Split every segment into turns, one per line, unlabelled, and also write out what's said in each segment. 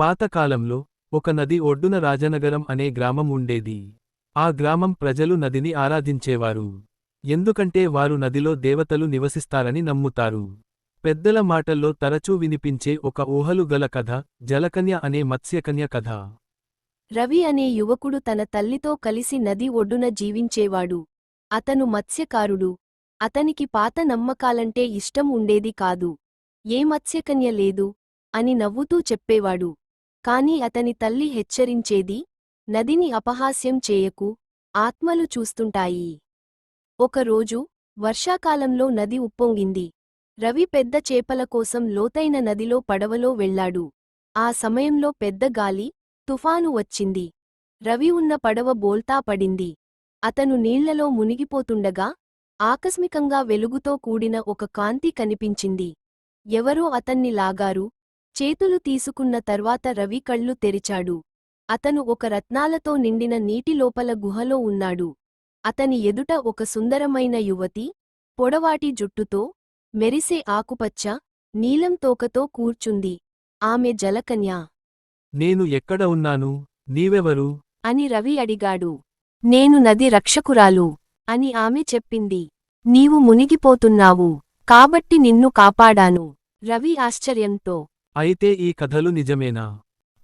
పాతకాలంలో ఒక నది ఒడ్డున రాజనగరం అనే గ్రామం ఉండేది. ఆ గ్రామం ప్రజలు నదిని ఆరాధించేవారు. ఎందుకంటే వారు నదిలో దేవతలు నివసిస్తారని నమ్ముతారు. పెద్దల మాటల్లో తరచూ వినిపించే ఒక ఊహలు గల కథ జలకన్య అనే మత్స్యకన్య కథ.
రవి అనే యువకుడు తన తల్లితో కలిసి నది ఒడ్డున జీవించేవాడు. అతను మత్స్యకారుడు. అతనికి పాత నమ్మకాలంటే ఇష్టం ఉండేది కాదు. ఏ మత్స్యకన్య లేదు అని నవ్వుతూ చెప్పేవాడు. కాని అతని తల్లి హెచ్చరించేది నదిని అపహాస్యం చేయకు ఆత్మలు చూస్తుంటాయి. ఒకరోజు వర్షాకాలంలో నది ఉప్పొంగింది. రవి పెద్ద చేపల కోసం లోతైన నదిలో పడవలో వెళ్ళాడు ఆ సమయంలో పెద్ద గాలి తుఫాను వచ్చింది. రవి ఉన్న పడవ బోల్తా పడింది. అతను నీళ్ళలో మునిగిపోతుండగా ఆకస్మికంగా వెలుగుతో కూడిన ఒక కాంతి కనిపించింది. ఎవరో అతన్ని లాగారు చేతులు తీసుకున్న తర్వాత రవి కళ్ళు తెరిచాడు. అతను ఒక రత్నాలతో నిండిన నీటి లోపల గుహలో ఉన్నాడు. అతని ఎదుట ఒక సుందరమైన యువతి పొడవాటి జుట్టుతో మెరిసే ఆకుపచ్చ నీలం తోకతో కూర్చుంది. ఆమె జలకన్య.
నేను ఎక్కడ ఉన్నాను? నీవెవరు?
అని రవి అడిగాడు. నేను నది రక్షకురాలు అని ఆమె చెప్పింది. నీవు మునిగిపోతున్నావు. కాబట్టి నిన్ను కాపాడాను. రవి ఆశ్చర్యంతో.
అయితే ఈ కథలు నిజమేనా?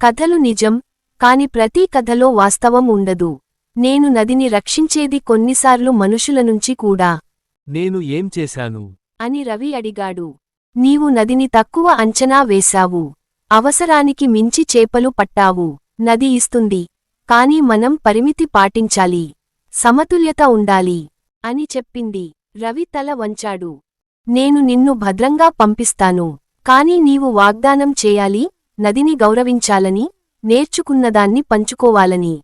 కథలు నిజం కాని ప్రతి కథలో వాస్తవం ఉండదు. నేను నదిని రక్షించేది కొన్నిసార్లు మనుషుల నుంచి కూడా.
నేను ఏం చేశాను?
అని రవి అడిగాడు. నీవు నదిని తక్కువ అంచనా వేశావు. అవసరానికి మించి చేపలు పట్టావు. నది ఇస్తుంది. కాని మనం పరిమితి పాటించాలి. సమతుల్యత ఉండాలి. అని చెప్పింది. రవి తల వంచాడు. నేను నిన్ను భద్రంగా పంపిస్తాను. కాని నీవు వాగ్దానం చేయాలి నదిని గౌరవించాలని నేర్చుకున్నదాన్ని పంచుకోవాలని.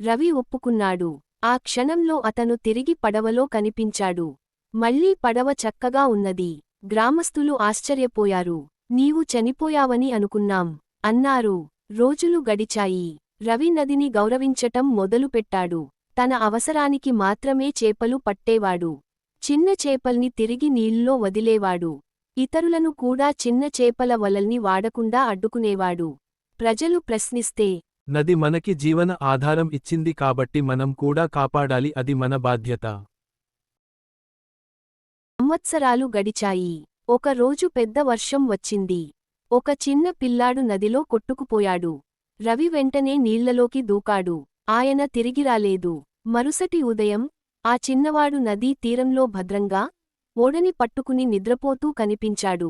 రవి ఒప్పుకున్నాడు. ఆ క్షణంలో అతను తిరిగి పడవలో కనిపించాడు. మళ్ళీ పడవ చక్కగా ఉన్నది. గ్రామస్థులు ఆశ్చర్యపోయారు. నీవు చనిపోయావని అనుకున్నాం అన్నారు. రోజులు గడిచాయి. రవి నదిని గౌరవించటం మొదలుపెట్టాడు. తన అవసరానికి మాత్రమే చేపలు పట్టేవాడు. చిన్న చేపల్ని తిరిగి నీళ్ళలో వదిలేవాడు. ఇతరులను కూడా చిన్న చేపల వలల్ని వాడకుండా అడ్డుకునేవాడు. ప్రజలు ప్రశ్నిస్తే
నది మనకి జీవన ఆధారం ఇచ్చింది కాబట్టి మనం కూడా కాపాడాలి అది మన బాధ్యత.
సంవత్సరాలు గడిచాయి. ఒక రోజు పెద్ద వర్షం వచ్చింది. ఒక చిన్న పిల్లాడు నదిలో కొట్టుకుపోయాడు. రవి వెంటనే నీళ్ళలోకి దూకాడు. ఆయన తిరిగిరాలేదు మరుసటి ఉదయం ఆ చిన్నవాడు నదీ తీరంలో భద్రంగా ఓడని పట్టుకుని నిద్రపోతూ కనిపించాడు.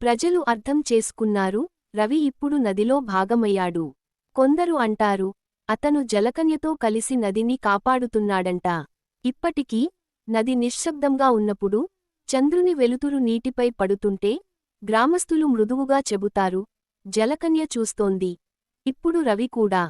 ప్రజలు అర్థం చేసుకున్నారు రవి ఇప్పుడు నదిలో భాగమయ్యాడు. కొందరు అంటారు అతను జలకన్యతో కలిసి నదిని కాపాడుతున్నాడంట. ఇప్పటికీ నది నిశ్శబ్దంగా ఉన్నప్పుడు చంద్రుని వెలుతురు నీటిపై పడుతుంటే గ్రామస్థులు మృదువుగా చెబుతారు జలకన్య చూస్తోంది. ఇప్పుడు రవి కూడా